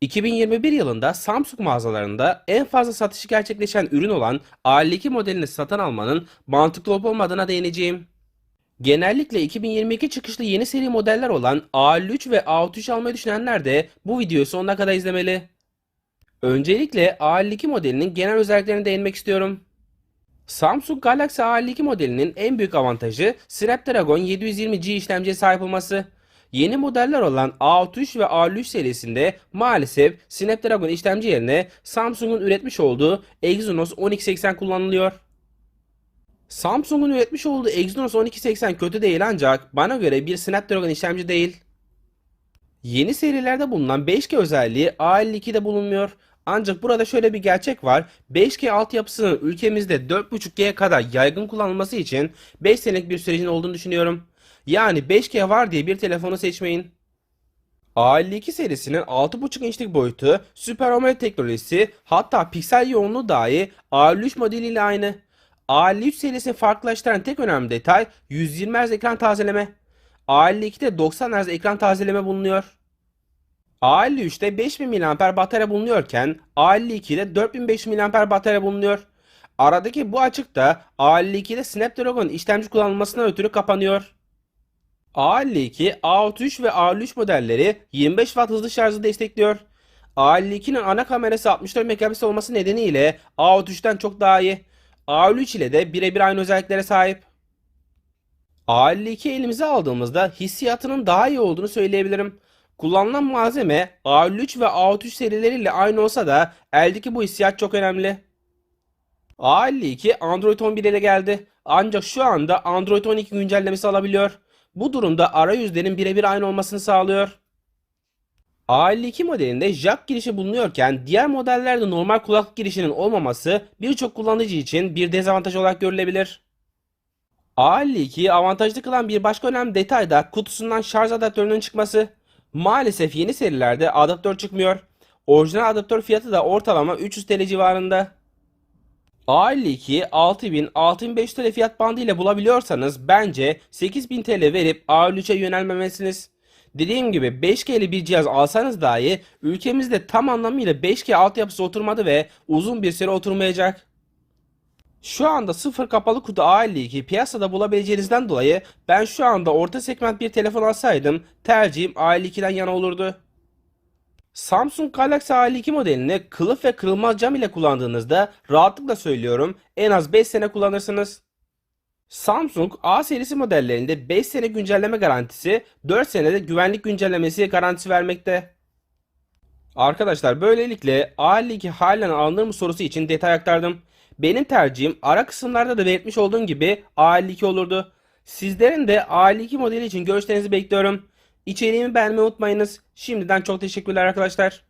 2021 yılında Samsung mağazalarında en fazla satışı gerçekleşen ürün olan A52 modelini satın almanın mantıklı olup olmadığına değineceğim. Genellikle 2022 çıkışlı yeni seri modeller olan A53 ve A33 almayı düşünenler de bu videoyu sonuna kadar izlemeli. Öncelikle A52 modelinin genel özelliklerine değinmek istiyorum. Samsung Galaxy A52 modelinin en büyük avantajı Snapdragon 720G işlemciye sahip olması. Yeni modeller olan A63 ve A53 serisinde maalesef Snapdragon işlemci yerine Samsung'un üretmiş olduğu Exynos 1280 kullanılıyor. Samsung'un üretmiş olduğu Exynos 1280 kötü değil ancak bana göre bir Snapdragon işlemci değil. Yeni serilerde bulunan 5G özelliği A52'de bulunmuyor. Ancak burada şöyle bir gerçek var. 5G altyapısının ülkemizde 4.5G'ye kadar yaygın kullanılması için 5 senelik bir sürecin olduğunu düşünüyorum. Yani 5G var diye bir telefonu seçmeyin. A52 serisinin 6.5 inçlik boyutu, Super AMOLED teknolojisi hatta piksel yoğunluğu dahi A53 modeliyle aynı. A53 serisini farklılaştıran tek önemli detay 120 Hz ekran tazeleme. A52'de 90 Hz ekran tazeleme bulunuyor. A53'te 5000 mAh batarya bulunuyorken A52'de 4500 mAh batarya bulunuyor. Aradaki bu açık da A52'de Snapdragon işlemci kullanılmasına ötürü kapanıyor. A52, A33 ve A53 modelleri 25 Watt hızlı şarjı destekliyor. A52'nin ana kamerası 64 megapiksel olması nedeniyle A33'ten çok daha iyi. A53 ile de birebir aynı özelliklere sahip. A52 elimize aldığımızda hissiyatının daha iyi olduğunu söyleyebilirim. Kullanılan malzeme A53 ve A33 serileriyle aynı olsa da eldeki bu hissiyat çok önemli. A52 Android 11 ile geldi. Ancak şu anda Android 12 güncellemesi alabiliyor. Bu durumda arayüzlerin birebir aynı olmasını sağlıyor. A52 modelinde jack girişi bulunuyorken diğer modellerde normal kulaklık girişinin olmaması birçok kullanıcı için bir dezavantaj olarak görülebilir. A52'yi avantajlı kılan bir başka önemli detay da kutusundan şarj adaptörünün çıkması. Maalesef yeni serilerde adaptör çıkmıyor. Orijinal adaptör fiyatı da ortalama 300 TL civarında. A52'yi 6000-6500 TL fiyat bandı ile bulabiliyorsanız bence 8000 TL verip A53'e yönelmemelisiniz. Dediğim gibi 5G'li bir cihaz alsanız dahi ülkemizde tam anlamıyla 5G altyapısı oturmadı ve uzun bir süre oturmayacak. Şu anda sıfır kapalı kutu A52 piyasada bulabileceğinizden dolayı ben şu anda orta segment bir telefon alsaydım tercihim A52'den yana olurdu. Samsung Galaxy A52 modelini kılıf ve kırılmaz cam ile kullandığınızda rahatlıkla söylüyorum en az 5 sene kullanırsınız. Samsung A serisi modellerinde 5 sene güncelleme garantisi, 4 senede güvenlik güncellemesi garantisi vermekte. Arkadaşlar böylelikle A52 halen alınır mı sorusu için detay aktardım. Benim tercihim ara kısımlarda da belirtmiş olduğum gibi A52 olurdu. Sizlerin de A52 modeli için görüşlerinizi bekliyorum. İçeriğimi beğenmeyi unutmayınız. Şimdiden çok teşekkürler arkadaşlar.